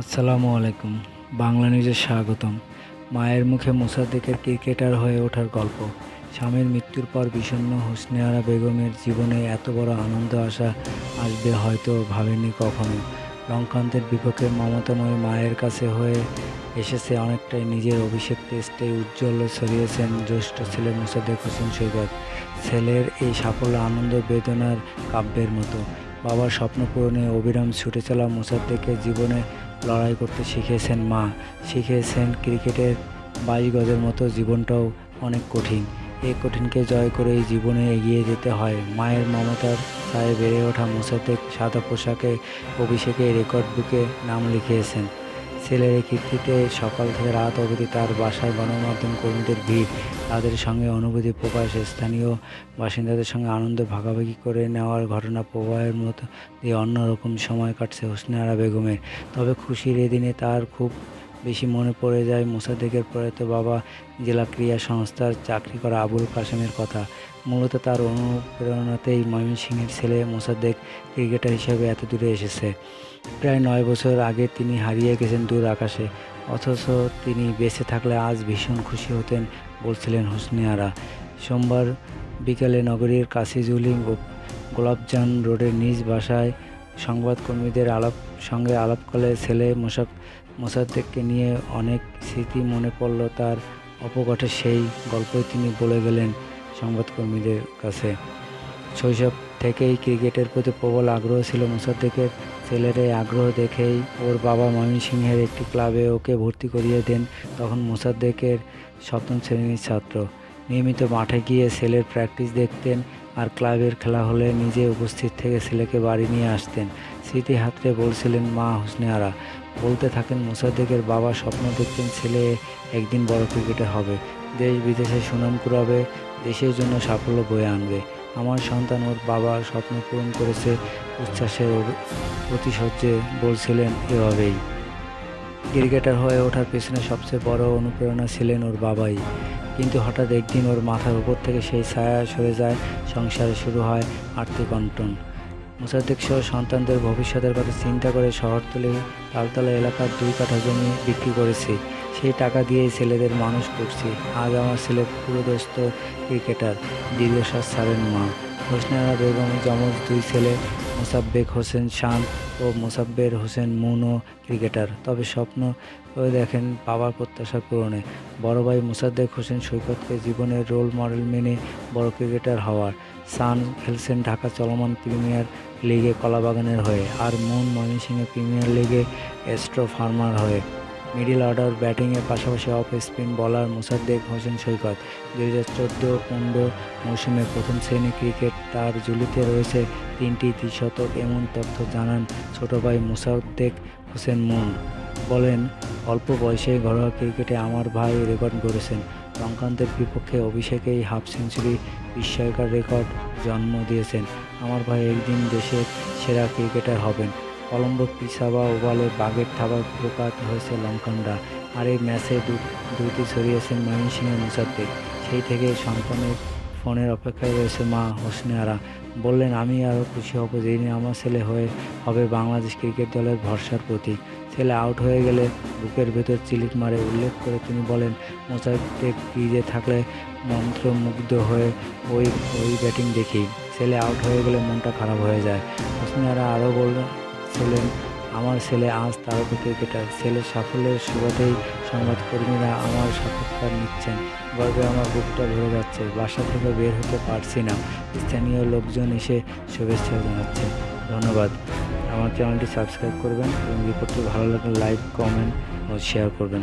আসসালামু আলাইকুম। বাংলা নিউজে স্বাগতম। মায়ের মুখে মোসাদ্দেকের ক্রিকেটার হয়ে ওঠার গল্প। স্বামীর মৃত্যুর পর বিষণ্ণ হোসনেয়ারা বেগমের জীবনে এত বড় আনন্দ আসা আসবে হয়তো ভাবেনি কখনো। লঙ্কান্তের বিপক্ষে মমতাময় মায়ের কাছে হয়ে এসেছে অনেকটাই নিজের অভিষেক টেস্টে উজ্জ্বল ছড়িয়েছেন জ্যেষ্ঠ ছেলে মোসাদ্দেক হোসেন সৈকত। ছেলের এই সাফল্য, আনন্দ, বেদনার কাব্যের মতো। বাবার স্বপ্ন পূরণে অবিরাম ছুটে চলা মোসাদ্দেকের জীবনে লড়াই করতে শিখিয়েছেন মা। শিখিয়েছেন ক্রিকেটের বাইশ গজের মতো জীবনটাও অনেক কঠিন। এই কঠিনকে জয় করে জীবনে এগিয়ে যেতে হয়। মায়ের মমতার ছায়ে বেড়ে ওঠা মোসাদ্দেক সাদা পোশাকে অভিষেকে রেকর্ড বুকে নাম লিখিয়েছেন। ছেলের কীর্তিতে সকাল থেকে রাত অবধি তার বাসায় গণমাধ্যম কর্মীদের ভিড়। তাদের সঙ্গে অনুভূতি প্রকাশ স্থানীয় বাসিন্দাদের সঙ্গে আনন্দ ভাগাভাগি করে নেওয়ার ঘটনা প্রবাহের মতো দিয়ে অন্যরকম সময় কাটছে হোসনে আরা বেগমের। তবে খুশির এদিনে তার খুব বেশি মনে পড়ে যায় মোসাদ্দেকের প্রয়াত বাবা জেলা ক্রীড়া সংস্থার চাকরি করা আবুল কাসেমের কথা। মূলত তার অনুপ্রেরণাতেই ময়মনসিংহের ছেলে মোসাদ্দেক ক্রিকেটার হিসেবে এত দূরে এসেছে। প্রায় নয় বছর আগে তিনি হারিয়ে গেছেন দূর আকাশে। অথচ তিনি বেঁচে থাকলে আজ ভীষণ খুশি হতেন, বলছিলেন হোসনে আরা সোমবার বিকেলে নগরীর কাশিজুলি গোলাপজান রোডের নিজ বাসায় সংবাদকর্মীদের আলাপ সঙ্গে আলাপ করলে ছেলে মোসাক মোসাদ্দেককে নিয়ে অনেক স্মৃতি মনে পড়ল তার অপঘটে সেই গল্পই তিনি বলে গেলেন সংবাদকর্মীদের কাছে। শৈশব থেকেই ক্রিকেটের প্রতি প্রবল আগ্রহ ছিল মোসাদ্দেকের। ছেলের এই আগ্রহ দেখেই ওর বাবা ময়মনসিংহের একটি ক্লাবে ওকে ভর্তি করিয়ে দেন। তখন মোসাদ্দেকের সপ্তম শ্রেণির ছাত্র। নিয়মিত মাঠে গিয়ে ছেলের প্র্যাকটিস দেখতেন আর ক্লাবের খেলা হলে নিজে উপস্থিত থেকে ছেলেকে বাড়ি নিয়ে আসতেন। স্মৃতি হাতড়ে বলছিলেন, মা হোসনে আরা বলতে থাকেন মোসাদ্দেকের বাবা স্বপ্ন দেখতেন ছেলে একদিন বড় ক্রিকেটার হবে। দেশ বিদেশে সুনাম কুড়াবে, দেশের জন্য সাফল্য বয়ে আনবে। আমার সন্তান ওর বাবার স্বপ্ন পূরণ করেছে উচ্ছ্বাসের প্রতিশয্যে বলছিলেন এভাবেই। ক্রিকেটার হয়ে ওঠার পেছনে সবচেয়ে বড় অনুপ্রেরণা ছিলেন ওর বাবাই। কিন্তু হঠাৎ একদিন ওর মাথার উপর থেকে সেই ছায়া সরে যায়, সংসারে শুরু হয় আর্থিক অন্টন। মোসাদ্দেক সহ সন্তানদের ভবিষ্যতের কথা চিন্তা করে শহরতলি তালতলা এলাকার দুই কাঠা জমি বিক্রি করেছি। সেই টাকা দিয়েই ছেলেদের মানুষ করছি। আজ আমার ছেলে পুরোদস্ত ক্রিকেটার, দীর্ঘশ্বাস সারেন মা। হোসনারা বেগম, যমজ দুই ছেলে মোসাব্বেক হোসেন শান ও মোসাব্বের হোসেন মুনো ক্রিকেটার। তবে স্বপ্ন দেখেন পাওয়ার প্রত্যাশা পূরণে। বড় ভাই মোসাদ্দেক হোসেন সৈকতকে জীবনের রোল মডেল মেনে বড় ক্রিকেটার হওয়ার। সান খেলছেন ঢাকা চলমান প্রিমিয়ার লিগে কলাবাগানের হয়ে আর মুন ময়মনসিংহে প্রিমিয়ার লিগে এস্ট্রো ফার্মার হয়ে। মিডিল অর্ডার ব্যাটিংয়ের পাশাপাশি অফ স্পিন বলার মোসাদ্দেক হোসেন সৈকত। দুই হাজার চোদ্দ পনেরো মৌসুমে প্রথম শ্রেণি ক্রিকেট তার ঝুলিতে রয়েছে তিনটি দ্বিশতক। এমন তথ্য জানান ছোট ভাই মোসাদ্দেক হোসেন মুন। বলেন, অল্প বয়সে ঘরোয়া ক্রিকেটে আমার ভাই রেকর্ড করেছেন লঙ্কান্তের বিপক্ষে অভিষেকেই হাফ সেঞ্চুরি বিস্ময়কর রেকর্ড জন্ম দিয়েছেন। আমার ভাই একদিন দেশের সেরা ক্রিকেটার হবেন। কলম্বো পিসাবা ওভালে বাঘের থাবার প্রকাশ হয়েছে লঙ্কানরা। আর এই ম্যাচে দুটি ছড়িয়েছেন ময়মনসিংহের মুসাদ্দেক সেই থেকে সন্তানের ফোনের অপেক্ষায় রয়েছে মা হোসনে আরা বললেন, আমি আরও খুশি হব যেদিন আমার ছেলে হয়ে হবে বাংলাদেশ ক্রিকেট দলের ভরসার প্রতীক। ছেলে আউট হয়ে গেলে বুকের ভেতর চিলিক মারে উল্লেখ করে তিনি বলেন মোসাদ্দেক ক্রিজে থাকলে মন্ত্রমুগ্ধ হয়ে ওই ওই ব্যাটিং দেখি। ছেলে আউট হয়ে গেলে মনটা খারাপ হয়ে যায়। হোসনিয়ারা আরও বলছিলেন আমার ছেলে, আজ তারকা ক্রিকেটার। ছেলের সাফল্যের সুবাদেই সংবাদকর্মীরা আমার সাক্ষাৎকার নিচ্ছেন। গর্বে আমার বুকটা ভরে যাচ্ছে, বাসা থেকে বের হতে পারছি না। স্থানীয় লোকজন এসে শুভেচ্ছা জানাচ্ছেন। ধন্যবাদ। আমার চ্যানেলটি সাবস্ক্রাইব করবেন এবং রিপোর্টটি ভালো লাগলে লাইক, কমেন্ট ও শেয়ার করবেন।